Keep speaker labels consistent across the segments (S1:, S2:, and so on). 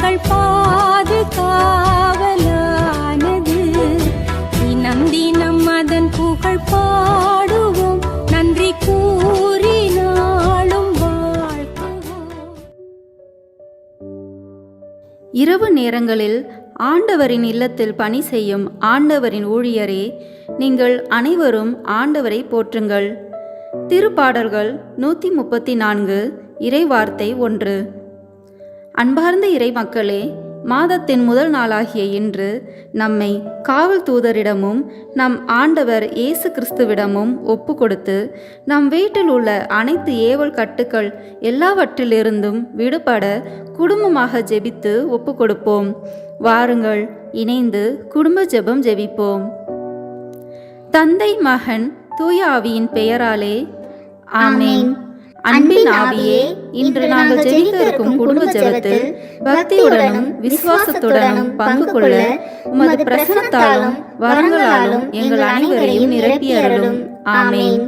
S1: எங்கள் பாதுகாவலானது. தினம் தினம் அதன் புகழ் பாடுவோம். நன்றி கூறி
S2: இரவு நேரங்களில் ஆண்டவரின் இல்லத்தில் பணி செய்யும் ஆண்டவரின் ஊழியரே நீங்கள் அனைவரும் ஆண்டவரை போற்றுங்கள். திருப்பாடல்கள் நூற்றி முப்பத்தி நான்கு இறைவார்த்தை ஒன்று. அன்பார்ந்த இறை மக்களே மாதத்தின் முதல் நாளாகிய இன்று நம்மை காவல் தூதரிடமும் நம் ஆண்டவர் இயேசு கிறிஸ்துவிடமும் ஒப்பு கொடுத்து நம் வீட்டில் உள்ள அனைத்து ஏவல் கட்டுக்கள் எல்லாவற்றிலிருந்தும் விடுபட குடும்பமாக ஜெபித்து ஒப்பு கொடுப்போம் வாருங்கள் இணைந்து குடும்ப ஜெபம் ஜெபிப்போம். தந்தை மகன் தூய ஆவியின் பெயராலே ஆமேன். அன்பின் ஆவியே இன்று நாங்கள் ஜெயிக்க இருக்கும் குடும்ப ஜெபத்தில் பக்தியுடனும் விசுவாசத்துடனும் பங்கு கொள்ள உமது பிரசனத்தாலும் வரங்களாலும் எங்கள் அனைவரையும் நிரப்பியருளும். ஆமேன்.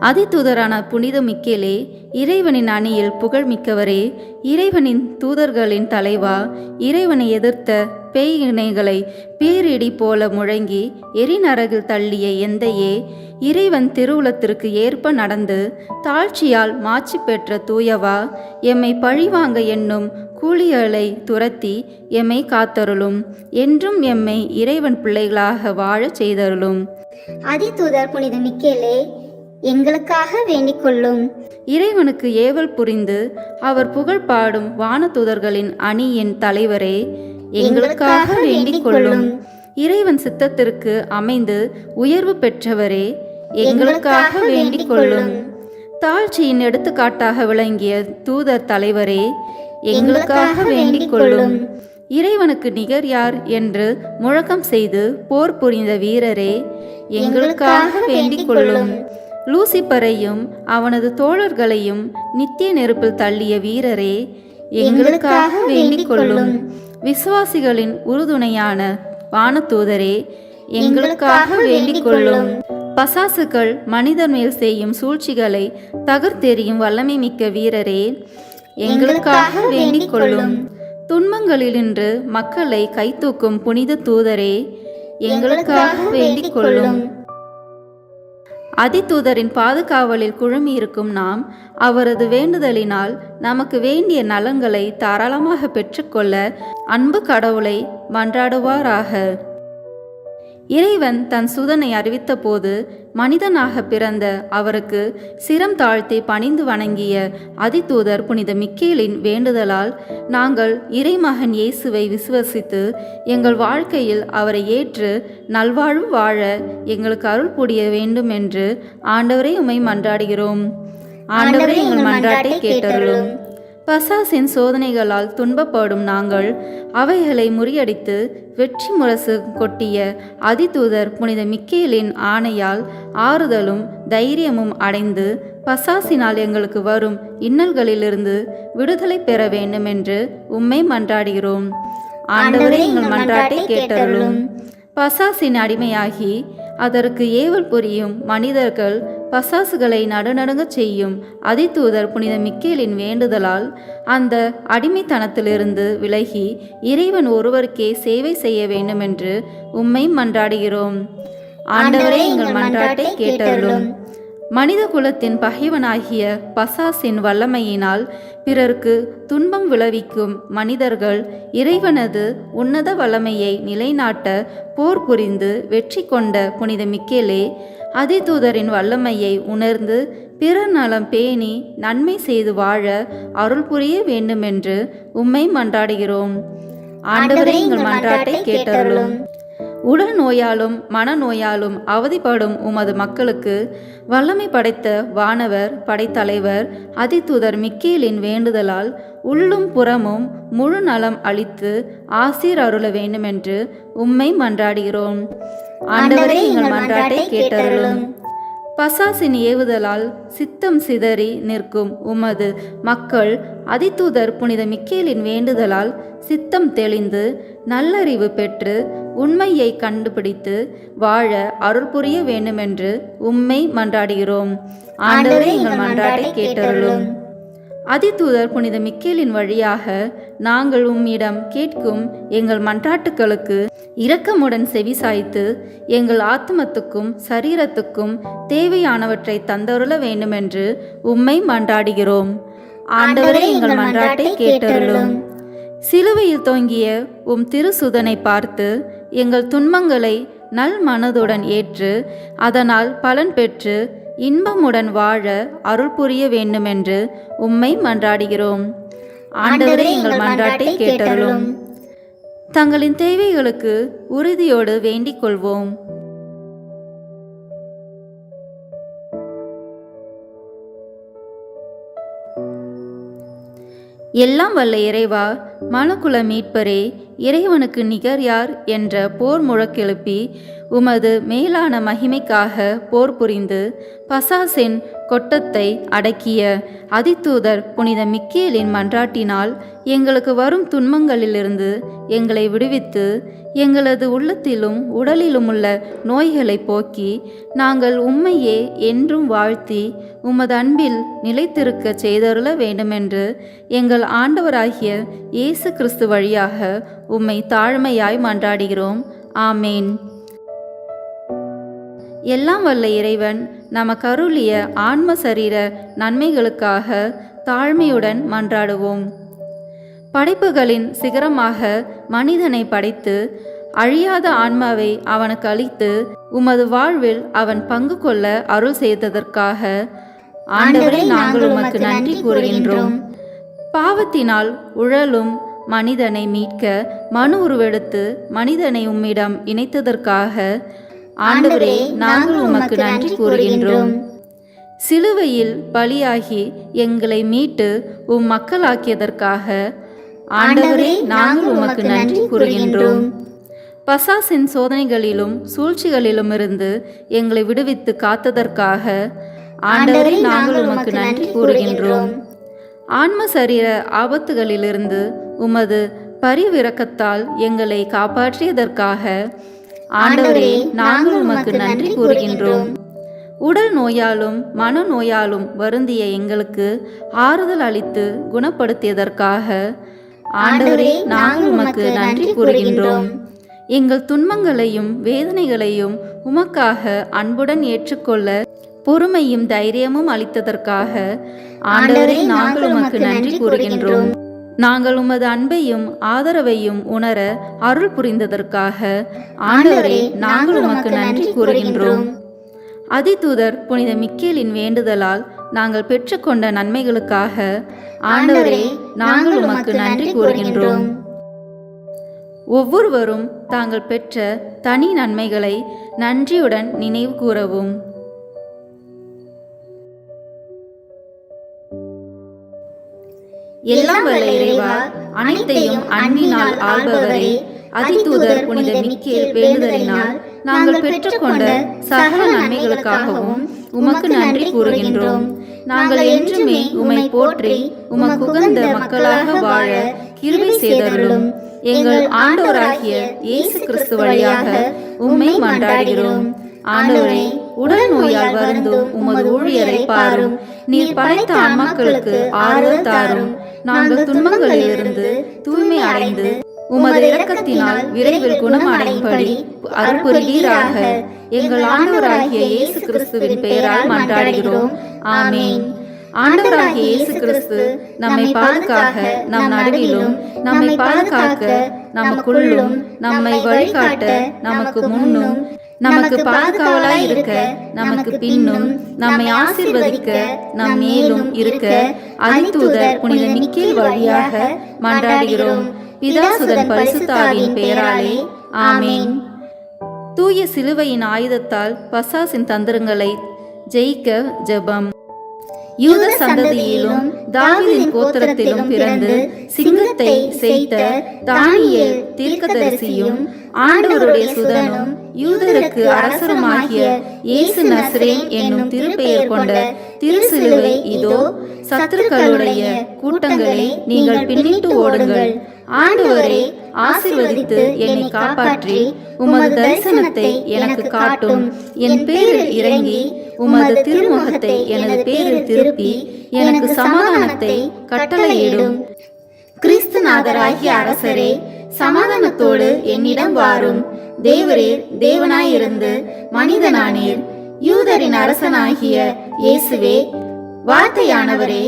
S2: அதிதூதரான புனித மிக்கேலே இறைவனின் அணியில் புகழ் மிக்கவரே இறைவனின் தூதர்களின் தலைவா இறைவனை எதிர்த்த பேய் இணைகளை பேரிடி போல முழங்கி எரிநரகில் தள்ளிய எந்தையே இறைவன் திருவுளத்திற்கு ஏற்ப நடந்து தாழ்ச்சியால் மாட்சி பெற்ற தூயவா எம்மை பழிவாங்க எண்ணும் கூலிகளை துரத்தி எம்மை காத்தருளும். என்றும் எம்மை இறைவன் பிள்ளைகளாக வாழச் செய்தருளும்.
S3: அதிதூதர் புனித மிக்கேலே எங்களுக்காக வேண்டிக் கொள்ளும்.
S2: இறைவனுக்கு ஏவல் புரிந்து அவர் புகழ் பாடும் வானதூதர்களின் அணியின் தலைவரே எங்களுக்காக வேண்டிக் கொள்ளும். இறைவன் சித்தத்திற்கு அமைந்து உயர்வு பெற்றவரே எங்களுக்காக வேண்டிக் கொள்ளும் தாழ்ச்சியின் எடுத்துக்காட்டாக விளங்கிய தூதர் தலைவரே எங்களுக்காக வேண்டிக் கொள்ளும் இறைவனுக்கு நிகர் யார் என்று முழக்கம் செய்து போர் புரிந்த வீரரே எங்களுக்காக வேண்டிக் கொள்ளும் லூசிபரையும் அவனது தோழர்களையும் நித்திய நெருப்பில் தள்ளிய வீரரே எங்களுக்காக வேண்டிக் கொள்ளும் விசுவாசிகளின் உறுதுணையான வானதூதரே எங்களுக்காக வேண்டிக் கொள்ளும் பசாசுகள் மனிதர் மேல் செய்யும் சூழ்ச்சிகளை தகர்த்தெறியும் வல்லமை மிக்க வீரரே. எங்களுக்காக வேண்டிக் கொள்ளும் துன்பங்களினின்று மக்களை கைதூக்கும் புனித தூதரே. எங்களுக்காக வேண்டிக் கொள்ளும் அதிதூதரின் பாதுகாவலில் குழுமி இருக்கும் நாம் அவரது வேண்டுதலினால் நமக்கு வேண்டிய நலன்களை தாராளமாக பெற்றுக்கொள்ள அன்பு கடவுளை மன்றாடுவாராக. இறைவன் தன் சுதனை அறிவித்தபோது மனிதனாக பிறந்த அவருக்கு சிரம் தாழ்த்தி பணிந்து வணங்கிய அதிதூதர் புனித மிக்கேலின் வேண்டுதலால் நாங்கள் இறைமகன் இயேசுவை விசுவசித்து எங்கள் வாழ்க்கையில் அவரை ஏற்று நல்வாழ்வு வாழ எங்களுக்கு அருள் புரிய வேண்டும் என்று ஆண்டவரை உமை மன்றாடுகிறோம். ஆண்டவரே எங்கள் மன்றாட்டை கேட்டருளும். பசாசின் சோதனைகளால் துன்பப்படும் நாங்கள் அவைகளை முறியடித்து வெற்றி முரசு கொட்டிய அதிதூதர் புனித மிக்கேலின் ஆணையால் ஆறுதலும் தைரியமும் அடைந்து பசாசினால் எங்களுக்கு வரும் இன்னல்களிலிருந்து விடுதலை பெற வேண்டும் என்று உம்மை மன்றாடுகிறோம். ஆண்டவரே எங்கள் மன்றாட்டை கேட்டருளும். பசாசின் அடிமையாகி அதற்கு ஏவல் புரியும் மனிதர்கள் பசாசுகளை நடுநடுங்கச் செய்யும் அதிதூதர் புனித மிக்கேலின் வேண்டுதலால் அந்த அடிமைத்தனத்திலிருந்து விலகி இறைவன் ஒருவருக்கே சேவை செய்ய வேண்டும் என்று உம்மை மன்றாடுகிறோம். ஆண்டவரே எங்கள் மன்றாட்டை கேட்டருளும். மனித குலத்தின் பகைவனாகிய பசாசின் வல்லமையினால் பிறர்க்கு துன்பம் விளைவிக்கும் மனிதர்கள் இறைவனது உன்னத வல்லமையை நிலைநாட்ட போர் புரிந்து வெற்றி கொண்ட புனித மிக்கேலே அதிதூதரின் வல்லமையை உணர்ந்து பிறர் நலம் பேணி நன்மை செய்து வாழ அருள் புரிய வேண்டுமென்று உம்மை மன்றாடுகிறோம். ஆண்டவரே எங்கள் மன்றாட்டை கேட்டருளும். உடல் நோயாலும் மனநோயாலும் அவதிப்படும் உமது மக்களுக்கு வல்லமை படைத்த வானவர் படைத்தலைவர் அதிதூதர் மிக்கேலின் வேண்டுதலால் உள்ளும் புறமும் முழு நலம் அளித்து ஆசீர் அருள வேண்டுமென்று உம்மை மன்றாடுகிறோம். ஆண்டவரே எங்கள் மன்றாட்டை கேட்டருளும். பசாசின் ஏவுதலால் சித்தம் சிதறி நிற்கும் உமது மக்கள் அதிதூதர் புனித மிக்கேலின் வேண்டுதலால் சித்தம் தெளிந்து நல்லறிவு பெற்று உண்மையை கண்டுபிடித்து வாழ அருள் புரிய வேண்டுமென்று உம்மை மன்றாடுகிறோம். ஆண்டவரே எங்கள் மன்றாட்டை கேட்டருளும். அதிதூதர் புனித மிக்கேலின் வழியாக நாங்கள் உம்மிடம் கேட்கும் எங்கள் மன்றாட்டுக்களுக்கு இரக்கமுடன் செவிசாய்த்து எங்கள் ஆத்மத்துக்கும் சரீரத்துக்கும் தேவையானவற்றை தந்தருள வேண்டுமென்று உம்மை மன்றாடுகிறோம். ஆண்டவரே எங்கள் மன்றாட்டை கேட்டருளும். சிலுவையில் தொங்கிய உம் திருசுதனை பார்த்து எங்கள் துன்பங்களை நல் மனதுடன் ஏற்று அதனால் பலன் பெற்று இன்பமுடன் வாழ அருள் புரிய வேண்டுமென்று உம்மை மன்றாடுகிறோம். ஆண்டவரே எங்கள் மன்றாட்டை கேட்டருளும். தங்களின் தேவைகளுக்கு உறுதியோடு வேண்டிக் கொள்வோம். எல்லாம் வல்ல இறைவா மனுக்குல மீட்பரே இறைவனுக்கு நிகர் யார் என்ற போர் முழக்கெழுப்பி உமது மேலான மகிமைக்காக போர் புரிந்து பசாசின் கொட்டத்தை அடக்கிய அதித்தூதர் புனித மிக்கேலின் மன்றாட்டினால் எங்களுக்கு வரும் துன்பங்களிலிருந்து எங்களை விடுவித்து எங்களது உள்ளத்திலும் உடலிலும் உள்ள நோய்களை போக்கி நாங்கள் உம்மையே என்றும் வாழ்த்தி உமது அன்பில் நிலைத்திருக்க செய்தருள வேண்டுமென்று எங்கள் ஆண்டவராகிய இயேசு கிறிஸ்து வழியாக உம்மை தாழ்மையாய் மன்றாடுகிறோம். ஆமேன். எல்லாம் வல்ல இறைவன் நமக்கு அருளிய ஆன்ம சரீர நன்மைகளுக்காக தாழ்மையுடன் மன்றாடுவோம். படைப்புகளின் சிகரமாக மனிதனை படைத்து அழியாத ஆன்மாவை அவனுக்கு அளித்து உமது வாழ்வில் அவன் பங்கு கொள்ள அருள் செய்ததற்காக ஆண்டவரே நாங்கள் உமக்கு நன்றி கூறுகின்றோம். பாவத்தினால் உழலும் மனிதனை மீட்க மனு உருவெடுத்து மனிதனை உம்மிடம் இணைத்ததற்காக ஆண்டவரே நாங்கள் உமக்கு நன்றி கூறுகின்றோம். சிலுவையில் பலியாகி எங்களை மீட்டு உம் மக்களாக்கியதற்காக ஆண்டவரே நாங்கள் உமக்கு நன்றி கூறுகின்றோம். பசாசின் சோதனைகளிலும் சூழ்ச்சிகளிலும் இருந்து எங்களை விடுவித்து காத்ததற்காக ஆண்டவரே நாங்கள் உமக்கு நன்றி கூறுகின்றோம். ஆன்ம சரீர ஆபத்துகளிலிருந்து உமது பரிவிறக்கத்தால் எங்களை காப்பாற்றியதற்காக ஆண்டவரே நாங்கள் உமக்கு நன்றி கூறுகின்றோம். உடல் நோயாலும் மனநோயாலும் வருந்திய எங்களுக்கு ஆறுதல் அளித்து குணப்படுத்தியதற்காக ஆண்டவரே நாங்கள் உமக்கு நன்றி கூறுகின்றோம். எங்கள் துன்பங்களையும் வேதனைகளையும் உமக்காக அன்புடன் ஏற்றுக்கொள்ள பொறுமையும் தைரியமும் அளித்ததற்காக ஆண்டவரே நாங்கள் உமக்கு நன்றி கூறுகின்றோம். நாங்கள் உமது அன்பையும் ஆதரவையும் உணர அருள் புரிந்ததற்காக ஆண்டவரே நாங்கள் உமக்கு நன்றி கூறுகின்றோம். அதிதூதர் புனித மிக்கேலின் வேண்டுதலால் நாங்கள் பெற்றுக்கொண்ட நன்மைகளுக்காக ஆண்டவரே நாங்கள் உமக்கு நன்றி கூறுகின்றோம். ஒவ்வொருவரும் தாங்கள் பெற்ற தனி நன்மைகளை நன்றியுடன் நினைவு கூறவும். எல்லாம் வல்ல இறைவா அனைத்தையும் அன்பினால் ஆள்பவரே அதிதூதர் புனித மிக்கேல் வேண்டுதலினால் நாங்கள் பெற்றுக்கொண்ட சகல நன்மைகளுக்காகவும் உமக்கு நன்றி கூறுகின்றோம். நாங்கள் என்றுமே உமை போற்றி உமக்கு உகந்த மக்களாக வாழ கிருபை செய்தருளும். எங்கள் ஆண்டவராகிய இயேசு கிறிஸ்து வழியாக உம்மை மன்றாடுகிறோம். ஆண்டவரே உடல் நோயால் வருந்தும் உமது ஊழியரை பாரும். நீர் படைத்த மக்களுக்கு ஆறுதல் தாரும். நாங்கள் துன்பங்களிலிருந்து தூய்மை அடைந்து உமது இரக்கத்தினால் விரைவில் குணமடையும்படி அருள் புரிவீராக எங்கள் ஆண்டவராகிய இயேசு கிறிஸ்துவின் பெயரால் மன்றாடுகிறோம். ஆமேன். ஆண்டவராகிய இயேசு கிறிஸ்து நம்மை பாதுகாக்க நம் நடுவிலும் நம்மை பாதுகாக்க நமக்குள்ளும் நம்மை வழிகாட்ட நமக்கு முன்னும் நமக்கு பாதுகாவலாய் இருக்க நமக்கு பின்னும் நம்மை ஆசீர்வதிக்க நம் மேலும் இருக்க அதிதூதர் புனித மிக்கேல் வழியாக மன்றாடுகிறோம். பிதாசுதன் பரிசுத்தாவின் பெயராலே ஆமேன். தூய சிலுவையின் ஆயுதத்தால் பசாசின் தந்திரங்களை ஜெயிக்க ஜெபம். யூத சந்ததியிலும் தாவீதின் கோத்திரத்திலும் பிறந்து சிங்கத்தை செய்த தானியேல் தீர்க்கதரிசியும் ஆண்டவருடைய சுதனும் யூதருக்கு அரசருமாகிய இயேசு நஸ்ரேன் என்னும் திருப்பெயர் கொண்ட திருசிலுவை இதோ சத்துருக்களுடைய கூட்டங்களை நீங்கள் பின்னிட்டு ஓடுங்கள். ஆண்டவரே ஆசீர்வதித்து என்னை காப்பாற்றி உமது தரிசனத்தை எனக்கு காட்டும். என் பேரில் இறங்கி உமது திருமுகத்தை எனது பேரில் திருப்பி எனக்கு சமாதானத்தை கட்டளையிடும். கிறிஸ்துநாதராகிய அரசரே சமாதானத்தோடு என்னிடம் வாரும். தேவரீர் தேவனாயிருந்து மனிதனானீர். யூதரின் அரசனாகிய இயேசுவே வார்த்தையானவரே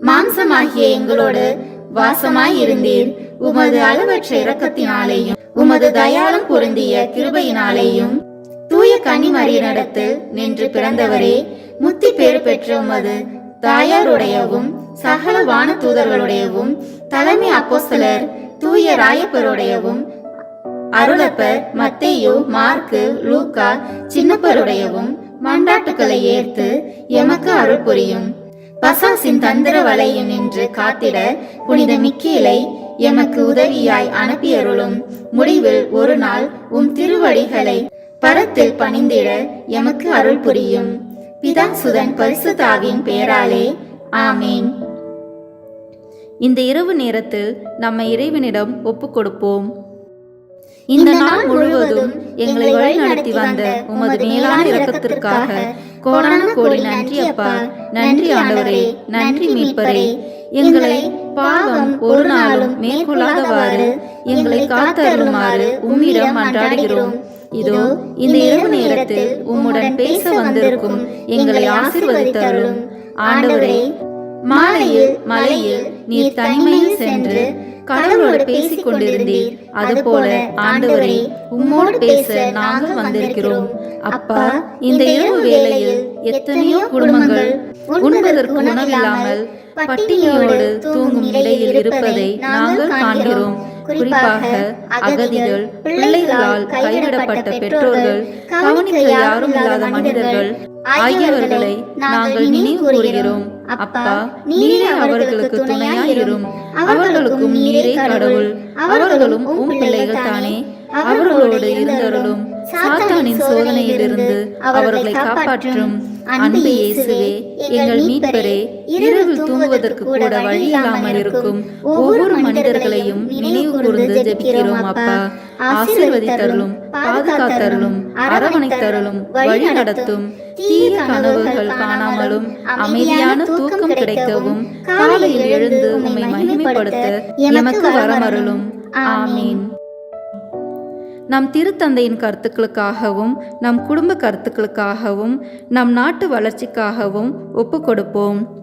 S2: மாம்சமாகிய எங்களோடு வாசமாயிருந்தீர் உமது அளவற்ற இரக்கத்தினாலேயும் உமது தயாளம் பொருந்திய கிருபையினாலேயும். தூய கன்னிமரியினிடத்தில் நின்று பிறந்தவரே முத்தி பேறு பெற்ற உமது தாயாருடையவும் சகல வான தூதர்களுடையவும் தலைமை அப்போஸ்தலர் தூய ராயப்பருடையவும் அருளப்பர் மத்தேயு மார்க்கு லூக்கா சின்னப்பருடையவும் மண்டாட்டுக்களை ஏற்று எமக்கு அருள் புரியும். பசாசின் தந்திர வலையும் நின்று காத்திட புனித மிக்கேலை எமக்கு உதவியாய் அனுப்பியருளும். முடிவில் ஒரு நாள் உம் திருவடிகளை பரத்தில் பணிந்திட எமக்கு அருள் புரியும். பிதா சுதன் பரிசுத்தாவின் பெயராலே ஆமேன். இந்த இரவு நேரத்தில் நம்ம இறைவனிடம் ஒப்புக் கொடுப்போம் இந்த நாள் முழுவதும் எங்களை வழிநடத்தி வந்த உமது மேலான இரக்கத்திற்காக கோடான கோடி நன்றி அப்பா. நன்றி ஆண்டவரே நன்றி மீட்பரே. எங்களை பாவம் ஒரு நாளும் மேற்கொள்ளாதவாறு எங்களை காத்தருளுமாறு உம்மிடம் அன்றாடுகிறோம். இதோ இந்த இரவு நேரத்தில் உம்முடன் பேச வந்திருக்கும் எங்களை ஆசீர்வதித்தருளும். ஆண்டவரே மாலையில் மலையில் நீர் தனிமையில் சென்று கடவுளோடு பேசிக் கொண்டிருந்தீர் அதுபோல ஆண்டவரே உம்மோடு பேச நாங்கள் வந்திருக்கிறோம். அப்பா இந்த இரவு வேளையில் எத்தனையோ குடும்பங்கள் உண்பதற்கு உணவில்லாமல் பட்டினியோடு தூங்கும் நிலையில் இருப்பதை நாங்கள் காண்கிறோம். குறிப்பாக அகதிகள் பிள்ளைகளால் கைவிடப்பட்ட பெற்றோர்கள் கவனிக்க யாரும் இல்லாத மனிதர்கள் ஆகியவர்களை நாங்கள் நினைவு கூறுகிறோம். அப்பா நீரே அவர்களுக்கு துணையாயிரும் அவர்களுக்கும் நீரே கடவுள். அவர்களும் உம் பிள்ளைகள் தானே. அவர்களோடு இருந்தருளும். சாத்தானின் சோதனையிலிருந்து அவர்களை காப்பாற்றும் அன்பு இயேசுவே எங்கள் மீட்பரே இரவில் தூங்குவதற்கு கூட வழி இல்லாமல் இருக்கும் ஒவ்வொரு மனிதர்களையும் நினைவு கூர்ந்து ஜெபிக்கிறோம் அப்பா. ஆசீர்வதித்தருளும் பாதுகாத்தருளும் அரவணைத்தருளும் வழி நடத்தும் தீய கனவுகள் காணாமலும் அமைதியான தூக்கம் கிடைக்கவும் காலையில் எழுந்து உம்மை மகிமைப்படுத்த எமக்கு வரமருளும். ஆமீன். நம் திருத்தந்தையின் கருத்துக்களுக்காகவும் நம் குடும்ப கருத்துக்களுக்காகவும் நம் நாட்டு வளர்ச்சிக்காகவும் ஒப்பு கொடுப்போம்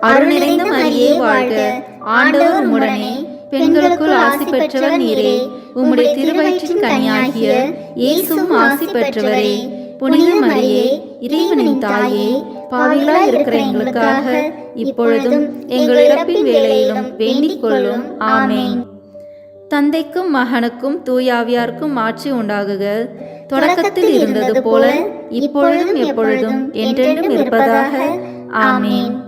S2: அருள் நிறைந்த மரியே வாழ்க. ஆண்டவர் உம்முடனே. பெண்களுக்குள் ஆசி பெற்றவர் நீரே. உம்முடைய திருவயிற்றின் கனியாகிய இயேசுவும் ஆசி பெற்றவரே. புனித மரியே இறைவனின் தாயே பாவிகளா இருக்கிற எங்களுக்காக இப்பொழுதும் எங்கள் இறப்பின் வேலையிலும் வேண்டிக் கொள்ளும் ஆமேன். தந்தைக்கும் மகனுக்கும் தூயாவியாருக்கும் ஆட்சி உண்டாகுக. தொடக்கத்தில் இருந்தது போல இப்பொழுதும் எப்பொழுதும் என்றென்றும் இருப்பதாக. ஆமேன்.